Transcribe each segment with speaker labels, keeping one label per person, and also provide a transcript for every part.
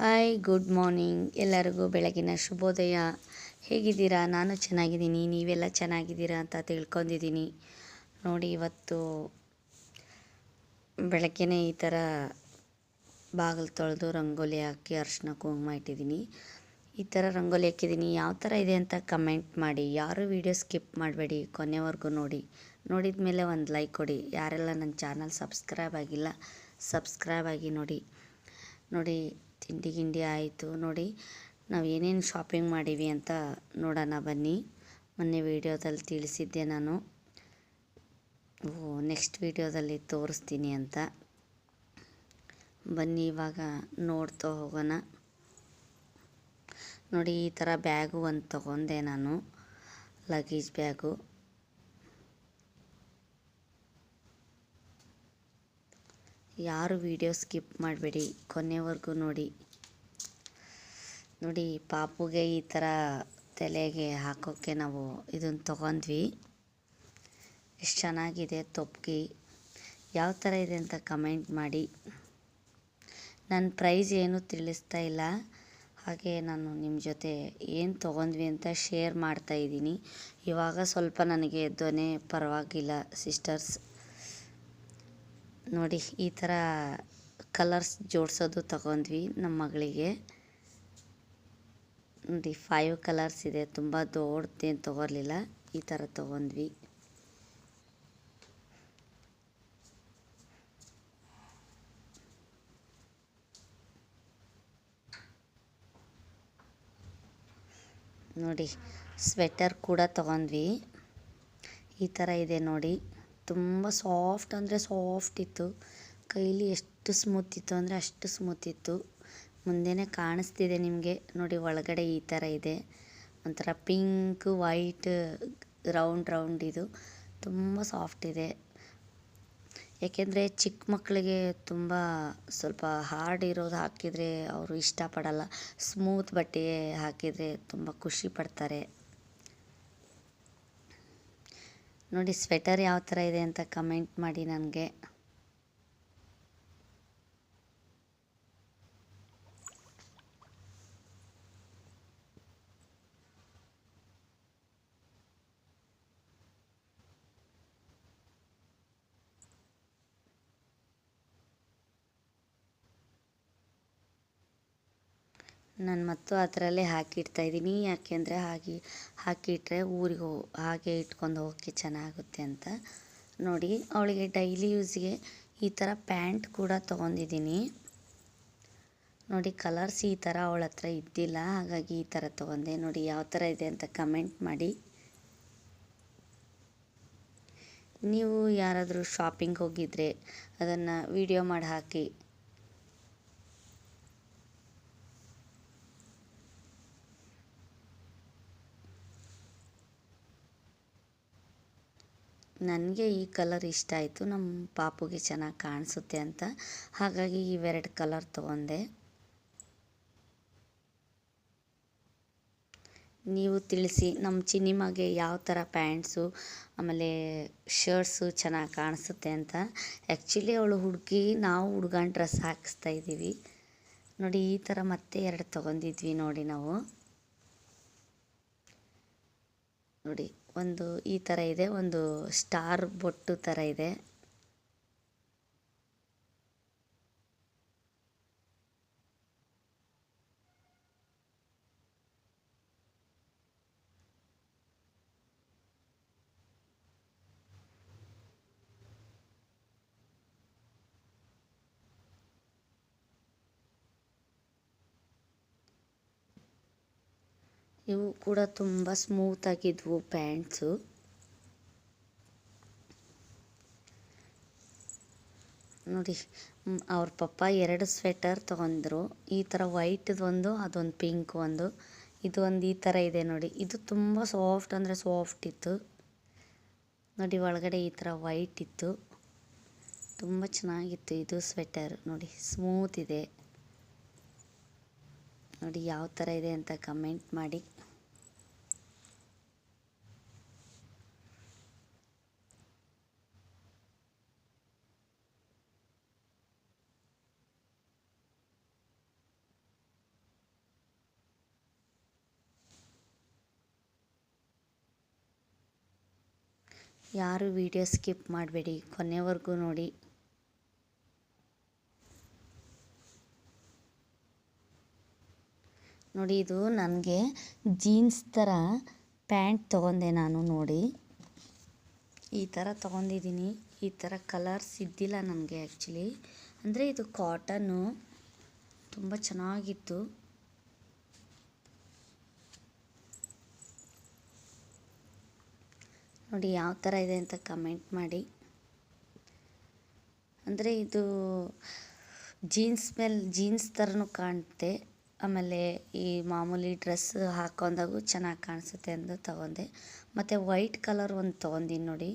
Speaker 1: Hi good morning ಎಲ್ಲರಿಗೂ ಬೆಳಗಿನ ಶುಭೋದಯ. ಹೇಗಿದ್ದೀರಾ? ನಾನು ಚೆನ್ನಾಗಿದ್ದೀನಿ. ನೀವೆಲ್ಲ ಚೆನ್ನಾಗಿದ್ದೀರಾ ಅಂತ ತಿಳ್ಕೊಂಡಿದ್ದೀನಿ. ನೋಡಿ, ಇವತ್ತು ಬೆಳಗ್ಗೆನೇ ಈ ಥರ ಬಾಗಿಲು ತೊಳೆದು ರಂಗೋಲಿ ಹಾಕಿ ಅರ್ಶಿನ ಕುಂಕುಮ ಇಟ್ಟಿದ್ದೀನಿ. ಈ ಥರ ರಂಗೋಲಿ ಹಾಕಿದ್ದೀನಿ. ಯಾವ ಥರ ಇದೆ ಅಂತ ಕಮೆಂಟ್ ಮಾಡಿ. ಯಾರು ವೀಡಿಯೋ ಸ್ಕಿಪ್ ಮಾಡಬೇಡಿ. ಕೊನೆವರೆಗೂ ನೋಡಿ. ನೋಡಿದ ಮೇಲೆ ಒಂದು ಲೈಕ್ ಕೊಡಿ. ಯಾರೆಲ್ಲ ನನ್ನ ಚಾನಲ್ ಸಬ್ಸ್ಕ್ರೈಬ್ ಆಗಿಲ್ಲ, ಸಬ್ಸ್ಕ್ರೈಬ್ ಆಗಿ ನೋಡಿ. ನೋಡಿ ತಿಂಡಿ ಗಿಂಡಿ ಆಯಿತು ನೋಡಿ, ನಾವು ಏನೇನು ಶಾಪಿಂಗ್ ಮಾಡೀವಿ ಅಂತ ನೋಡೋಣ ಬನ್ನಿ. ಮೊನ್ನೆ ವೀಡಿಯೋದಲ್ಲಿ ತಿಳಿಸಿದ್ದೆ ನಾನು. ಓ ನೆಕ್ಸ್ಟ್ ವೀಡಿಯೋದಲ್ಲಿ ತೋರಿಸ್ತೀನಿ ಅಂತ. ಬನ್ನಿ, ಇವಾಗ ನೋಡ್ತಾ ಹೋಗೋಣ. ನೋಡಿ, ಈ ಥರ ಬ್ಯಾಗು ಒಂದು ತೊಗೊಂಡೆ ನಾನು ಲಗೇಜ್ ಬ್ಯಾಗು ಯಾರು ವಿಡಿಯೋ ಸ್ಕಿಪ್ ಮಾಡಬೇಡಿ, ಕೊನೆವರೆಗೂ ನೋಡಿ. ನೋಡಿ, ಪಾಪುಗೆ ಈ ಥರ ತಲೆಗೆ ಹಾಕೋಕ್ಕೆ ನಾವು ಇದನ್ನು ತೊಗೊಂಡ್ವಿ. ಎಷ್ಟು ಚೆನ್ನಾಗಿದೆ ತೊಪ್ಪಿಗೆ ಯಾವ ಥರ ಇದೆ ಅಂತ ಕಮೆಂಟ್ ಮಾಡಿ. ನನ್ನ ಪ್ರೈಸ್ ಏನು ತಿಳಿಸ್ತಾ ಇಲ್ಲ. ಹಾಗೆ ನಾನು ನಿಮ್ಮ ಜೊತೆ ಏನು ತೊಗೊಂಡ್ವಿ ಅಂತ ಶೇರ್ ಮಾಡ್ತಾ ಇದ್ದೀನಿ. ಇವಾಗ ಸ್ವಲ್ಪ ನನಗೆ ಧ್ವನಿ ಪರವಾಗಿಲ್ಲ ಸಿಸ್ಟರ್ಸ್ ನೋಡಿ, ಈ ಥರ ಕಲರ್ಸ್ ಜೋಡಿಸೋದು ತಗೊಂಡ್ವಿ ನಮ್ಮ ಮಗಳಿಗೆ. ನೋಡಿ ಫೈವ್ ಕಲರ್ಸ್ ಇದೆ, ತುಂಬ ದೊಡ್ಡದೇನು ತಗೊಳ್ಲಿಲ್ಲ ಈ ಥರ ತೊಗೊಂಡ್ವಿ. ನೋಡಿ ಸ್ವೆಟರ್ ಕೂಡ ತೊಗೊಂಡ್ವಿ. ಈ ಥರ ಇದೆ ನೋಡಿ. ತುಂಬ ಸಾಫ್ಟ್ ಅಂದರೆ ಸಾಫ್ಟ್ ಇತ್ತು. ಕೈಲಿ ಎಷ್ಟು ಸ್ಮೂತ್ ಇತ್ತು ಅಂದರೆ ಅಷ್ಟು ಸ್ಮೂತ್ ಇತ್ತು. ಮುಂದೆನೇ ಕಾಣಿಸ್ತಿದೆ ನಿಮಗೆ. ನೋಡಿ ಒಳಗಡೆ ಈ ಥರ ಇದೆ. ಒಂಥರ ಪಿಂಕ್ ವೈಟ್ ರೌಂಡ್ ರೌಂಡ್ ಇದು. ತುಂಬ ಸಾಫ್ಟ್ ಇದೆ. ಏಕೆಂದರೆ ಚಿಕ್ಕ ಮಕ್ಕಳಿಗೆ ತುಂಬ ಸ್ವಲ್ಪ ಹಾರ್ಡ್ ಇರೋದು ಹಾಕಿದರೆ ಅವರು ಇಷ್ಟಪಡಲ್ಲ. ಸ್ಮೂತ್ ಬಟ್ಟೆ ಹಾಕಿದರೆ ತುಂಬ ಖುಷಿ ಪಡ್ತಾರೆ. ನೋಡಿ ಸ್ವೆಟರ್ ಯಾವ ಥರ ಇದೆ ಅಂತ ಕಮೆಂಟ್ ಮಾಡಿ ನನಗೆ. ನಾನು ಮತ್ತು ಅದರಲ್ಲೇ ಹಾಕಿಡ್ತಾ ಇದ್ದೀನಿ. ಯಾಕೆಂದರೆ ಹಾಗೆ ಹಾಕಿಟ್ಟರೆ ಊರಿಗೆ ಹೋ, ಹಾಗೆ ಇಟ್ಕೊಂಡು ಹೋಗೋಕ್ಕೆ ಚೆನ್ನಾಗುತ್ತೆ ಅಂತ. ನೋಡಿ, ಅವಳಿಗೆ ಡೈಲಿ ಯೂಸ್ಗೆ ಈ ಥರ ಪ್ಯಾಂಟ್ ಕೂಡ ತೊಗೊಂಡಿದ್ದೀನಿ. ನೋಡಿ, ಕಲರ್ಸ್ ಈ ಥರ ಅವಳ ಹತ್ರ ಇದ್ದಿಲ್ಲ, ಹಾಗಾಗಿ ಈ ಥರ ತೊಗೊಂಡೆ. ನೋಡಿ, ಯಾವ ಥರ ಇದೆ ಅಂತ ಕಮೆಂಟ್ ಮಾಡಿ. ನೀವು ಯಾರಾದರೂ ಶಾಪಿಂಗ್ ಹೋಗಿದ್ರೆ ಅದನ್ನು ವಿಡಿಯೋ ಮಾಡಿ ಹಾಕಿ. ನನಗೆ ಈ ಕಲರ್ ಇಷ್ಟ ಆಯಿತು. ನಮ್ಮ ಪಾಪುಗೆ ಚೆನ್ನಾಗಿ ಕಾಣಿಸುತ್ತೆ ಅಂತ. ಹಾಗಾಗಿ ಇವೆರಡು ಕಲರ್ ತೊಗೊಂಡೆ. ನೀವು ತಿಳಿಸಿ ನಮ್ಮ ಚಿನಿಮಾಗೆ ಯಾವ ಥರ ಪ್ಯಾಂಟ್ಸು, ಆಮೇಲೆ ಶರ್ಟ್ಸು ಚೆನ್ನಾಗಿ ಕಾಣಿಸುತ್ತೆ ಅಂತ. ಆ್ಯಕ್ಚುಲಿ ಅವಳು ಹುಡುಗಿ, ನಾವು ಹುಡ್ಗನ ಡ್ರೆಸ್ ಹಾಕಿಸ್ತಾ ಇದ್ದೀವಿ. ನೋಡಿ, ಈ ಥರ ಮತ್ತೆ ಎರಡು ತೊಗೊಂಡಿದ್ವಿ ನೋಡಿ ನಾವು. ನೋಡಿ ಒಂದು ಈ ಥರ ಇದೆ ಒಂದು ಸ್ಟಾರ್ ಬೊಟ್ಟು ಥರ ಇದೆ. ಇವು ಕೂಡ ತುಂಬ ಸ್ಮೂತ್ ಆಗಿದ್ವು ಪ್ಯಾಂಟ್ಸು ನೋಡಿ ಅವ್ರ ಪಪ್ಪ ಎರಡು ಸ್ವೆಟರ್ ತೊಗೊಂಡ್ರು. ಈ ಥರ ವೈಟ್ದು ಒಂದು, ಅದೊಂದು ಪಿಂಕ್ ಒಂದು. ಇದು ಒಂದು ಈ ಥರ ಇದೆ ನೋಡಿ. ಇದು ತುಂಬ ಸಾಫ್ಟ್ ಅಂದರೆ ಸಾಫ್ಟ್ ಇತ್ತು. ನೋಡಿ, ಒಳಗಡೆ ಈ ಥರ ವೈಟ್ ಇತ್ತು. ತುಂಬ ಚೆನ್ನಾಗಿತ್ತು ಇದು ಸ್ವೆಟರ್ ನೋಡಿ ಸ್ಮೂತ್ ಇದೆ. ನೋಡಿ, ಯಾವ ಥರ ಇದೆ ಅಂತ ಕಮೆಂಟ್ ಮಾಡಿ. ಯಾರು ವಿಡಿಯೋ ಸ್ಕಿಪ್ ಮಾಡಬೇಡಿ. ಕೊನೆವರೆಗೂ ನೋಡಿ. ನೋಡಿ, ಇದು ನನಗೆ ಜೀನ್ಸ್ ಥರ ಪ್ಯಾಂಟ್ ತೊಗೊಂಡೆ ನಾನು ನೋಡಿ. ಈ ಥರ ತೊಗೊಂಡಿದ್ದೀನಿ. ಈ ಥರ ಕಲರ್ಸ್ ಇದ್ದಿಲ್ಲ ನನಗೆ ಆ್ಯಕ್ಚುಲಿ ಅಂದರೆ ಇದು ಕಾಟನ್ನು ತುಂಬ ಚೆನ್ನಾಗಿತ್ತು. ನೋಡಿ ಯಾವ ಥರ ಇದೆ ಅಂತ ಕಮೆಂಟ್ ಮಾಡಿ. ಅಂದರೆ ಇದು ಜೀನ್ಸ್ ಮೇಲೆ ಜೀನ್ಸ್ ಥರನೂ ಕಾಣುತ್ತೆ ಆಮೇಲೆ ಈ ಮಾಮೂಲಿ ಡ್ರೆಸ್ ಹಾಕೊಂಡಾಗೂ ಚೆನ್ನಾಗಿ ಕಾಣಿಸುತ್ತೆ ಅಂತ ತಗೊಂಡೆ. ಮತ್ತು ವೈಟ್ ಕಲರ್ ಒಂದು ತೊಗೊಂಡಿನಿ ನೋಡಿ.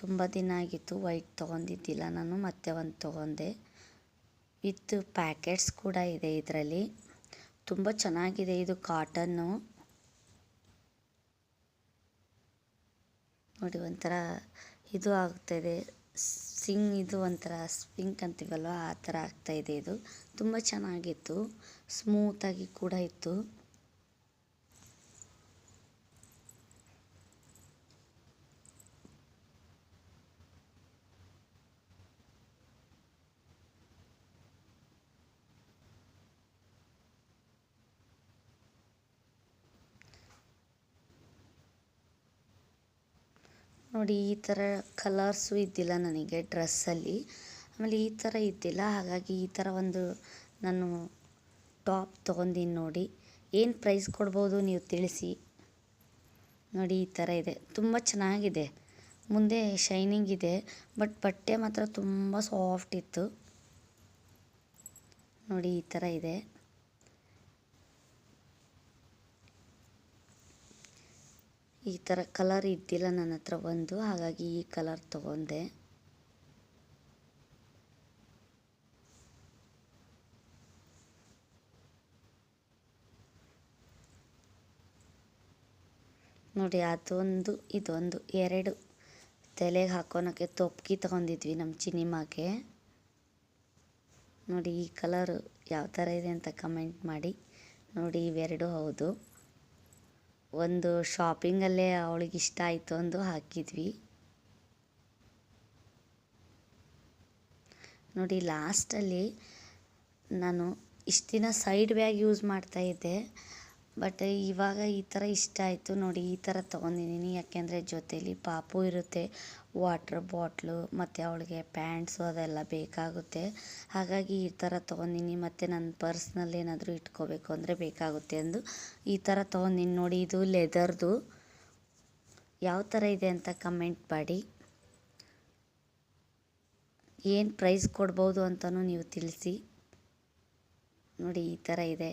Speaker 1: ತುಂಬ ದಿನ ಆಗಿತ್ತು ವೈಟ್ ತೊಗೊಂಡಿದ್ದಿಲ್ಲ ನಾನು, ಮತ್ತೆ ಒಂದು ತೊಗೊಂಡೆ. ವಿತ್ ಪ್ಯಾಕೆಟ್ಸ್ ಕೂಡ ಇದೆ ಇದರಲ್ಲಿ. ತುಂಬ ಚೆನ್ನಾಗಿದೆ ಇದು ಕಾಟನ್ನು ನೋಡಿ, ಒಂಥರ ಇದು ಆಗ್ತಾಯಿದೆ ಸಿಂಗ್ ಇದು ಒಂಥರ ಸ್ಪಿಂಕ್ ಅಂತೀವಲ್ವ? ಆ ಥರ ಆಗ್ತಾಯಿದೆ ಇದು. ತುಂಬ ಚೆನ್ನಾಗಿತ್ತು. ಸ್ಮೂತಾಗಿ ಕೂಡ ಇತ್ತು. ನೋಡಿ, ಈ ಥರ ಕಲರ್ಸು ಇದ್ದಿಲ್ಲ ನನಗೆ ಡ್ರೆಸ್ಸಲ್ಲಿ ಆಮೇಲೆ ಈ ಥರ ಇದ್ದಿಲ್ಲ. ಹಾಗಾಗಿ ಈ ಥರ ಒಂದು ನಾನು ಟಾಪ್ ತೊಗೊಂಡಿನಿ ನೋಡಿ. ಏನು ಪ್ರೈಸ್ ಕೊಡ್ಬೋದು ನೀವು ತಿಳಿಸಿ. ನೋಡಿ, ಈ ಥರ ಇದೆ. ತುಂಬ ಚೆನ್ನಾಗಿದೆ. ಮುಂದೆ ಶೈನಿಂಗ್ ಇದೆ. ಬಟ್ ಬಟ್ಟೆ ಮಾತ್ರ ತುಂಬ ಸಾಫ್ಟ್ ಇತ್ತು. ನೋಡಿ, ಈ ಥರ ಇದೆ. ಈ ಥರ ಕಲರ್ ಇದ್ದಿಲ್ಲ ನನ್ನ ಹತ್ರ ಒಂದು ಹಾಗಾಗಿ ಈ ಕಲರ್ ತೊಗೊಂಡೆ. ನೋಡಿ, ಅದೊಂದು, ಇದೊಂದು, ಎರಡು ತಲೆಗೆ ಹಾಕೋಳಕ್ಕೆ ತೊಪ್ಕಿ ತೊಗೊಂಡಿದ್ವಿ ನಮ್ಮ ಚಿನಿಮಾಗೆ. ನೋಡಿ, ಈ ಕಲರು ಯಾವ ಥರ ಇದೆ ಅಂತ ಕಮೆಂಟ್ ಮಾಡಿ. ನೋಡಿ, ಇವೆರಡು ಹೌದು. ಒಂದು ಶಾಪಿಂಗಲ್ಲೇ ಅವಳಿಗೆ ಇಷ್ಟ ಆಯಿತು ಅಂದು ಹಾಕಿದ್ವಿ. ನೋಡಿ ಲಾಸ್ಟಲ್ಲಿ ನಾನು ಇಷ್ಟು ದಿನ ಸೈಡ್ ಬ್ಯಾಗ್ ಯೂಸ್ ಮಾಡ್ತಾಯಿದ್ದೆ ಬಟ್ ಇವಾಗ ಈ ಥರ ಇಷ್ಟ ಆಯಿತು ನೋಡಿ, ಈ ಥರ ತೊಗೊಂಡಿದ್ದೀನಿ. ಯಾಕೆಂದರೆ ಜೊತೇಲಿ ಪಾಪು ಇರುತ್ತೆ ವಾಟ್ರ್ ಬಾಟ್ಲು ಮತ್ತು ಅವಳಿಗೆ ಪ್ಯಾಂಟ್ಸು ಅದೆಲ್ಲ ಬೇಕಾಗುತ್ತೆ. ಹಾಗಾಗಿ ಈ ಥರ ತೊಗೊಂಡಿನಿ ಮತ್ತು ನನ್ನ ಪರ್ಸ್ನಲ್ಲಿ ಏನಾದರೂ ಇಟ್ಕೋಬೇಕು ಅಂದರೆ ಬೇಕಾಗುತ್ತೆ ಅಂದು ಈ ಥರ ತೊಗೊಂಡಿನಿ ನೋಡಿ, ಇದು ಲೆದರ್ದು ಯಾವ ಥರ ಇದೆ ಅಂತ ಕಮೆಂಟ್ ಮಾಡಿ. ಏನು ಪ್ರೈಸ್ ಕೊಡ್ಬೋದು ಅಂತಲೂ ನೀವು ತಿಳಿಸಿ. ನೋಡಿ, ಈ ಥರ ಇದೆ.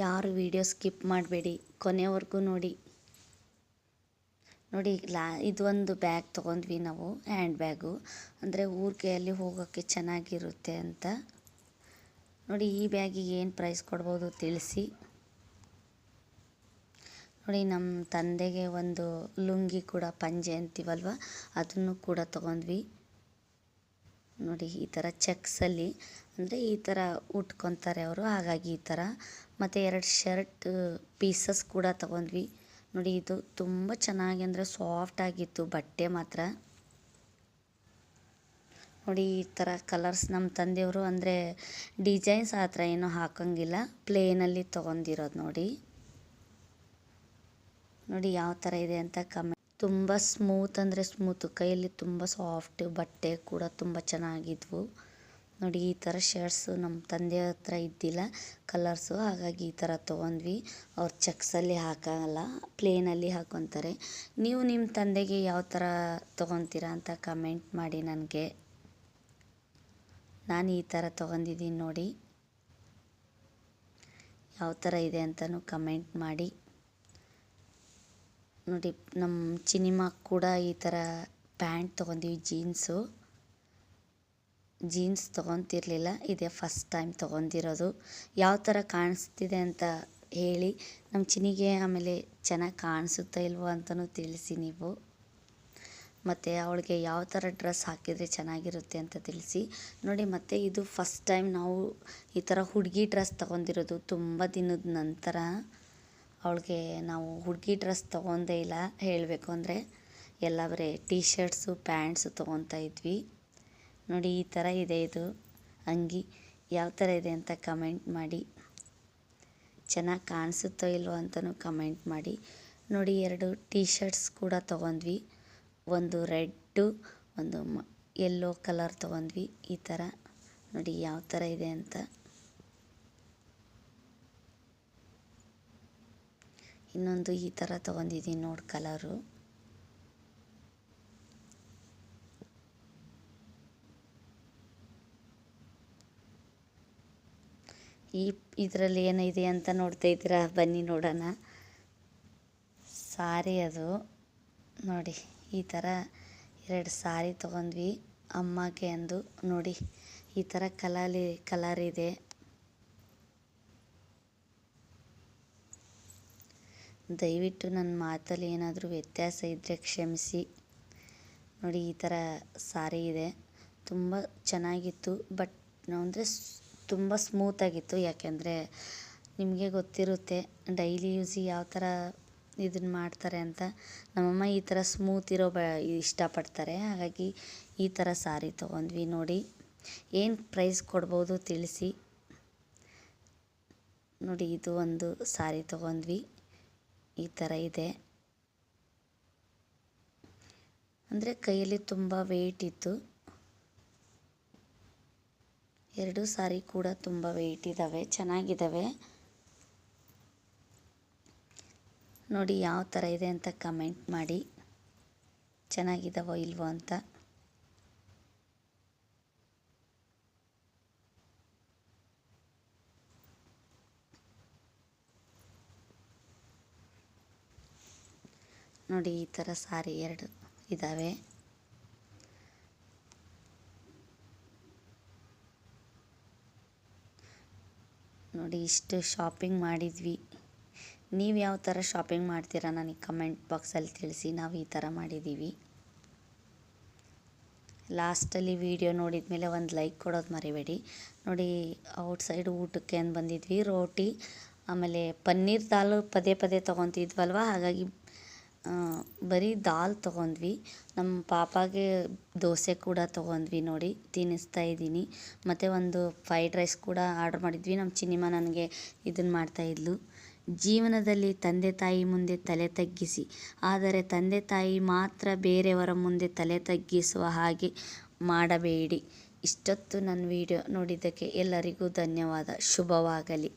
Speaker 1: ಯಾರು ವಿಡಿಯೋ ಸ್ಕಿಪ್ ಮಾಡಬೇಡಿ, ಕೊನೆವರೆಗೂ ನೋಡಿ. ನೋಡಿ, ಲಾ, ಇದೊಂದು ಬ್ಯಾಗ್ ತೊಗೊಂಡ್ವಿ ನಾವು ಹ್ಯಾಂಡ್ ಬ್ಯಾಗು ಅಂದರೆ ಊರಿಗೆ ಅಲ್ಲಿ ಹೋಗೋಕ್ಕೆ ಚೆನ್ನಾಗಿರುತ್ತೆ ಅಂತ. ನೋಡಿ, ಈ ಬ್ಯಾಗಿಗೆ ಏನು ಪ್ರೈಸ್ ಕೊಡ್ಬೋದು ತಿಳಿಸಿ. ನೋಡಿ ನಮ್ಮ ತಂದೆಗೆ ಒಂದು ಲುಂಗಿ ಕೂಡ, ಪಂಜೆ ಅಂತೀವಲ್ವ, ಅದನ್ನು ಕೂಡ ತೊಗೊಂಡ್ವಿ. ನೋಡಿ, ಈ ಥರ ಚೆಕ್ಸಲ್ಲಿ ಅಂದರೆ ಈ ಥರ ಉಟ್ಕೊತಾರೆ ಅವರು, ಹಾಗಾಗಿ ಈ ಥರ ಮತ್ತು ಎರಡು ಶರ್ಟ್ ಪೀಸಸ್ ಕೂಡ ತಗೊಂಡ್ವಿ. ನೋಡಿ, ಇದು ತುಂಬ ಚೆನ್ನಾಗಿ ಅಂದರೆ ಸಾಫ್ಟ್ ಆಗಿತ್ತು, ಬಟ್ಟೆ ಮಾತ್ರ. ನೋಡಿ, ಈ ಥರ ಕಲರ್ಸ್ ನಮ್ಮ ತಂದೆಯವರು ಅಂದರೆ ಡಿಸೈನ್ಸ್ ಆ ಥರ ಏನೂ ಹಾಕೋಂಗಿಲ್ಲ. ಪ್ಲೇನಲ್ಲಿ ತೊಗೊಂಡಿರೋದು ನೋಡಿ. ನೋಡಿ, ಯಾವ ಥರ ಇದೆ ಅಂತ ಕಮೆ ತುಂಬ ಸ್ಮೂತ್ ಅಂದರೆ ಸ್ಮೂತು ಕೈಯಲ್ಲಿ ತುಂಬ ಸಾಫ್ಟ್ ಬಟ್ಟೆ ಕೂಡ ತುಂಬ ಚೆನ್ನಾಗಿದ್ವು. ನೋಡಿ, ಈ ಥರ ಶರ್ಟ್ಸು ನಮ್ಮ ತಂದೆ ಹತ್ರ ಇದ್ದಿಲ್ಲ ಕಲರ್ಸು ಹಾಗಾಗಿ ಈ ಥರ ತೊಗೊಂಡ್ವಿ. ಅವ್ರು ಚೆಕ್ಸಲ್ಲಿ ಹಾಕಲ್ಲ ಪ್ಲೇನಲ್ಲಿ ಹಾಕೊತಾರೆ. ನೀವು ನಿಮ್ಮ ತಂದೆಗೆ ಯಾವ ಥರ ತೊಗೊತೀರಾ ಅಂತ ಕಮೆಂಟ್ ಮಾಡಿ ನನಗೆ. ನಾನು ಈ ಥರ ತೊಗೊಂಡಿದ್ದೀನಿ ನೋಡಿ. ಯಾವ ಥರ ಇದೆ ಅಂತಲೂ ಕಮೆಂಟ್ ಮಾಡಿ. ನೋಡಿ ನಮ್ಮ ಚಿನಿಮಾ ಕೂಡ ಈ ಥರ ಪ್ಯಾಂಟ್ ತೊಗೊಂಡಿವಿ, ಜೀನ್ಸು. ಜೀನ್ಸ್ ತೊಗೊತಿರ್ಲಿಲ್ಲ, ಇದೇ ಫಸ್ಟ್ ಟೈಮ್ ತೊಗೊಂಡಿರೋದು. ಯಾವ ಥರ ಕಾಣಿಸ್ತಿದೆ ಅಂತ ಹೇಳಿ ನಮ್ಮ ಚಿನಿಗೆ ಆಮೇಲೆ ಚೆನ್ನಾಗಿ ಕಾಣಿಸುತ್ತಾ ಇಲ್ವೋ ಅಂತಲೂ ತಿಳಿಸಿ ನೀವು. ಮತ್ತು ಅವಳಿಗೆ ಯಾವ ಥರ ಡ್ರೆಸ್ ಹಾಕಿದರೆ ಚೆನ್ನಾಗಿರುತ್ತೆ ಅಂತ ತಿಳಿಸಿ. ನೋಡಿ, ಮತ್ತು ಇದು ಫಸ್ಟ್ ಟೈಮ್ ನಾವು ಈ ಥರ ಹುಡುಗಿ ಡ್ರೆಸ್ ತೊಗೊಂಡಿರೋದು ತುಂಬ ದಿನದ ನಂತರ. ಅವಳಿಗೆ ನಾವು ಹುಡುಗಿ ಡ್ರೆಸ್ ತೊಗೊಂಡೇ ಇಲ್ಲ ಹೇಳಬೇಕು ಅಂದರೆ ಎಲ್ಲ ಬರೀ ಟೀ ಶರ್ಟ್ಸು ಪ್ಯಾಂಟ್ಸು ತೊಗೊತಾ ಇದ್ವಿ. ನೋಡಿ, ಈ ಥರ ಇದೆ ಇದು. ಅಂಗಿ, ಯಾವ ಥರ ಇದೆ ಅಂತ ಕಮೆಂಟ್ ಮಾಡಿ. ಚೆನ್ನಾಗಿ ಕಾಣಿಸುತ್ತೋ ಇಲ್ವೋ ಅಂತಲೂ ಕಮೆಂಟ್ ಮಾಡಿ. ನೋಡಿ, ಎರಡು ಟೀ ಶರ್ಟ್ಸ್ ಕೂಡ ತೊಗೊಂಡ್ವಿ. ಒಂದು ರೆಡ್ಡು, ಒಂದು ಮ ಎಲ್ಲೋ ಕಲರ್ ತೊಗೊಂಡ್ವಿ. ಈ ಥರ. ನೋಡಿ, ಯಾವ ಥರ ಇದೆ ಅಂತ. ಇನ್ನೊಂದು ಈ ಥರ ತೊಗೊಂಡಿದ್ದೀನಿ ನೋಡಿ ಕಲರು ಈ ಇದರಲ್ಲಿ ಏನಿದೆ ಅಂತ ನೋಡ್ತಾ ಇದ್ದೀರಾ? ಬನ್ನಿ ನೋಡೋಣ. ಸಾರಿ ಅದು. ನೋಡಿ, ಈ ಥರ ಎರಡು ಸಾರಿ ತೊಗೊಂಡ್ವಿ. ಅಮ್ಮಗೆ ಅಂದು ನೋಡಿ, ಈ ಥರ ಕಲಲಿ ಕಲರ್ ಇದೆ. ದಯವಿಟ್ಟು ನನ್ನ ಮಾತಲ್ಲಿ ಏನಾದರೂ ವ್ಯತ್ಯಾಸ ಇದ್ದರೆ ಕ್ಷಮಿಸಿ. ನೋಡಿ, ಈ ಥರ ಸಾರಿ ಇದೆ. ತುಂಬ ಚೆನ್ನಾಗಿತ್ತು, ಬಟ್ ಅಂದರೆ ತುಂಬ ಸ್ಮೂತಾಗಿತ್ತು ಯಾಕೆಂದರೆ ನಿಮಗೆ ಗೊತ್ತಿರುತ್ತೆ, ಡೈಲಿ ಯೂಸಿಗೆ ಯಾವ ಥರ ಇದನ್ನು ಮಾಡ್ತಾರೆ ಅಂತ. ನಮ್ಮಮ್ಮ ಈ ಥರ ಸ್ಮೂತ್ ಇರೋ ಬ, ಇಷ್ಟಪಡ್ತಾರೆ. ಹಾಗಾಗಿ ಈ ಥರ ಸಾರಿ ತೊಗೊಂಡ್ವಿ ನೋಡಿ. ಏನು ಪ್ರೈಸ್ ಕೊಡ್ಬೋದು ತಿಳಿಸಿ. ನೋಡಿ, ಇದು ಒಂದು ಸಾರಿ ತೊಗೊಂಡ್ವಿ. ಈ ಥರ ಇದೆ. ಅಂದರೆ ಕೈಯಲ್ಲಿ ತುಂಬ ವೆಯ್ಟ್ ಇತ್ತು. ಎರಡು ಸಾರಿ ಕೂಡ ತುಂಬ ವೆಯ್ಟ್ ಇದ್ದಾವೆ ಚೆನ್ನಾಗಿದ್ದಾವೆ ನೋಡಿ ಯಾವ ಥರ ಇದೆ ಅಂತ ಕಮೆಂಟ್ ಮಾಡಿ. ಚೆನ್ನಾಗಿದ್ದಾವೋ ಇಲ್ವೋ ಅಂತ. ನೋಡಿ, ಈ ಥರ ಸಾರಿ ಎರಡು ಇದ್ದಾವೆ ನೋಡಿ, ಇಷ್ಟು ಶಾಪಿಂಗ್ ಮಾಡಿದ್ವಿ. ನೀವು ಯಾವ ಥರ ಶಾಪಿಂಗ್ ಮಾಡ್ತೀರಾ ನನಗೆ ಕಮೆಂಟ್ ಬಾಕ್ಸಲ್ಲಿ ತಿಳಿಸಿ, ನಾವು ಈ ಥರ ಮಾಡಿದ್ದೀವಿ ಲಾಸ್ಟಲ್ಲಿ ವಿಡಿಯೋ ನೋಡಿದ ಮೇಲೆ ಒಂದು ಲೈಕ್ ಕೊಡೋದು ಮರಿಬೇಡಿ. ನೋಡಿ ಔಟ್ಸೈಡ್ ಊಟಕ್ಕೆ ಅಂತ ಬಂದಿದ್ವಿ, ರೋಟಿ, ಆಮೇಲೆ ಪನ್ನೀರ್ ದಾಲು ಪದೇ ಪದೇ ತೊಗೊತಿದ್ವಲ್ವ? ಹಾಗಾಗಿ ಬರೀ ದಾಲ್ ತೊಗೊಂಡ್ವಿ. ನಮ್ಮ ಪಾಪಾಗೆ ದೋಸೆ ಕೂಡ ತೊಗೊಂಡ್ವಿ ನೋಡಿ, ತಿನ್ನಿಸ್ತಾ ಇದ್ದೀನಿ. ಮತ್ತು ಒಂದು ಫ್ರೈಡ್ ರೈಸ್ ಕೂಡ ಆರ್ಡ್ರ್ ಮಾಡಿದ್ವಿ. ನಮ್ಮ ಚಿನ್ನಿಮ್ಮ ನನಗೆ ಇದನ್ನು ಮಾಡ್ತಾಯಿದ್ಲು ಜೀವನದಲ್ಲಿ ತಂದೆ ತಾಯಿ ಮುಂದೆ ತಲೆ ತಗ್ಗಿಸಿ, ಆದರೆ ತಂದೆ ತಾಯಿ ಮಾತ್ರ ಬೇರೆಯವರ ಮುಂದೆ ತಲೆ ತಗ್ಗಿಸುವ ಹಾಗೆ ಮಾಡಬೇಡಿ. ಇಷ್ಟೊತ್ತು ನನ್ನ ವಿಡಿಯೋ ನೋಡಿದ್ದಕ್ಕೆ ಎಲ್ಲರಿಗೂ ಧನ್ಯವಾದ. ಶುಭವಾಗಲಿ.